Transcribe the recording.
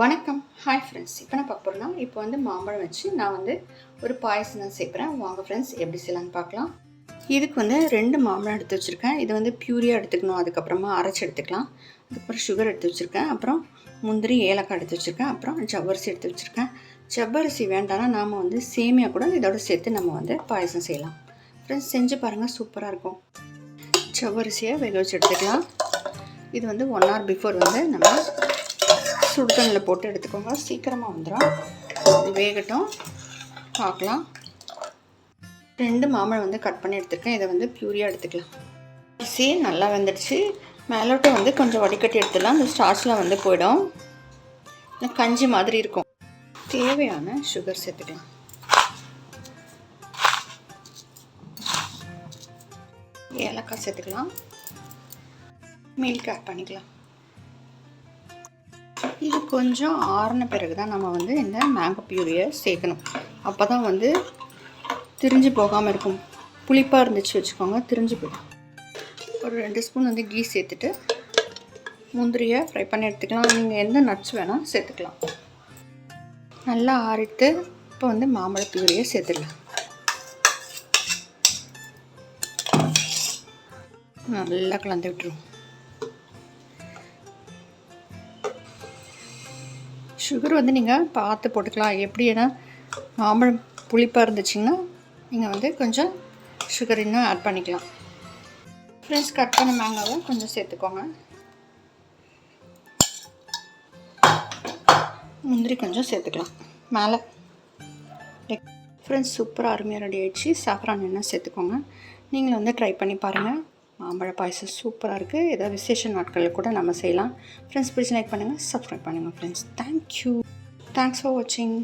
வணக்கம். Hi friends இப்போ நான் பார்க்க இப்போ வந்து மாம்பழம் வச்சு நான் வந்து ஒரு பாயசம் தான் சேர்க்குறேன். வாங்க ஃப்ரெண்ட்ஸ் எப்படி செய்யலான்னு பார்க்கலாம். இதுக்கு வந்து ரெண்டு மாம்பழம் எடுத்து வச்சுருக்கேன். இது வந்து பியூரியாக எடுத்துக்கணும். அதுக்கப்புறமா அரைச்சி எடுத்துக்கலாம். அதுக்கப்புறம் சுகர் எடுத்து வச்சுருக்கேன். அப்புறம் முந்திரி ஏலக்காய் எடுத்து வச்சுருக்கேன். அப்புறம் ஜவ்வரிசி எடுத்து வச்சுருக்கேன். ஜவ்வரிசி வேண்டாம்னா நாம் வந்து சேமியா கூட இதோட சேர்த்து நம்ம வந்து பாயசம் செய்யலாம். ஃப்ரெண்ட்ஸ் செஞ்சு பாருங்கள் சூப்பராக இருக்கும். ஜவ்வரிசியை வேக வச்சு எடுத்துக்கலாம். இது வந்து ஒன் ஹவர் பிஃபோர் வந்து நம்ம சுடு தண்ணியில் போட்டு எடுத்துக்கோங்க. சீக்கிரமாக வந்துடும் இது வேகட்டும். பார்க்கலாம் ரெண்டு மாம்பழம் வந்து கட் பண்ணி எடுத்துருக்கேன். இதை வந்து பியூரியாக எடுத்துக்கலாம். அரிசி நல்லா வந்துடுச்சு. மேலோட்டை வந்து கொஞ்சம் வடிகட்டி எடுத்துடலாம். அந்த ஸ்டார்ச்லாம் வந்து போயிடும். இந்த கஞ்சி மாதிரி இருக்கும். தேவையான சுகர் சேர்த்துக்கலாம். ஏலக்காய் சேர்த்துக்கலாம். மில்க் ஆட் பண்ணிக்கலாம். இது கொஞ்சம் ஆறின பிறகு தான் நம்ம வந்து இந்த மேங்கோ பியூரியை சேர்க்கணும். அப்போ தான் வந்து திரிஞ்சு போகாமல் இருக்கும். புளிப்பாக இருந்துச்சு வச்சுக்கோங்க திரிஞ்சு போயிடும். ஒரு ரெண்டு ஸ்பூன் வந்து கீ சேர்த்துட்டு முந்திரியை ஃப்ரை பண்ணி எடுத்துக்கலாம். நீங்கள் எந்த நட்ஸ் வேணால் சேர்த்துக்கலாம். நல்லா ஆறிட்டு இப்போ வந்து மாம்பழ பியூரியை சேர்த்துடலாம். நல்லா கலந்து விட்டுருவோம் சுகர் வந்து நீங்கள் பார்த்து போட்டுக்கலாம். எப்படி ஏன்னா மாம்பழம் புளிப்பாக இருந்துச்சிங்கன்னா நீங்கள் வந்து கொஞ்சம் சுகர் இன்னும் ஆட் பண்ணிக்கலாம். ஃப்ரெண்ட்ஸ் கட் பண்ண மேங்காவை கொஞ்சம் சேர்த்துக்கோங்க. முந்திரி கொஞ்சம் சேர்த்துக்கலாம். மேலே. ஃப்ரெண்ட்ஸ் சூப்பராக அருமையாக ரெடி ஆயிடுச்சு. சாஃப்ரான் எண்ணெய் சேர்த்துக்கோங்க. நீங்களும் வந்து ட்ரை பண்ணி பாருங்கள் மாம்பழ பாயசம் சூப்பராக இருக்குது ஏதாவது விசேஷ நாட்களில் கூட நம்ம செய்யலாம். ஃப்ரெண்ட்ஸ் பிடிச்சி லைக் பண்ணுங்கள் சப்ஸ்கிரைப் பண்ணுங்கள் ஃப்ரெண்ட்ஸ் தேங்க்யூ தேங்க்ஸ் ஃபார் வாட்சிங்